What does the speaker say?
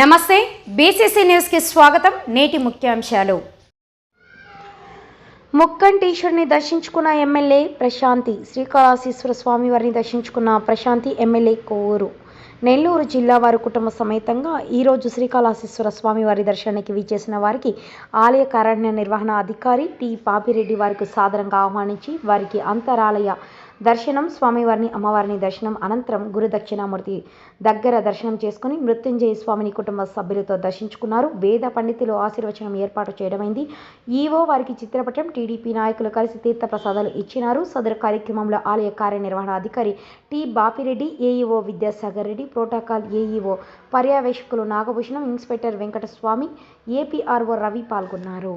నమస్తే బీసీసీ న్యూస్కి స్వాగతం. నేటి ముఖ్యాంశాలు. ముక్కంటీశ్వరిని దర్శించుకున్న ఎమ్మెల్యే ప్రశాంతి శ్రీకాళహస్తీశ్వర స్వామి వారిని దర్శించుకున్న ప్రశాంతి ఎమ్మెల్యే కోవూరు నెల్లూరు జిల్లా వారి కుటుంబ సమేతంగా ఈరోజు శ్రీకాళహస్తీశ్వర స్వామి వారి దర్శనానికి విచ్చేసిన వారికి ఆలయ కారణ్య నిర్వహణ అధికారి టి. పాపిరెడ్డి వారికి సాదరంగా ఆహ్వానించి వారికి అంతరాలయ దర్శనం స్వామివారిని అమ్మవారిని దర్శనం అనంతరం గురు దక్షిణామూర్తి దగ్గర దర్శనం చేసుకుని మృత్యుంజయ స్వామిని కుటుంబ సభ్యులతో దర్శించుకున్నారు. వేద పండితులు ఆశీర్వచనం ఏర్పాటు చేయడమైంది. ఈవో వారికి చిత్రపటం టీడీపీ నాయకులు కలిసి తీర్థ ప్రసాదాలు ఇచ్చినారు. సదరు కార్యక్రమంలో ఆలయ కార్యనిర్వహణ అధికారి T Bapireddy AEO Vidyasagar Reddy protocol AEO పర్యవేక్షకులు Nagabhushanam inspector Venkataswamy APRO Ravi పాల్గొన్నారు.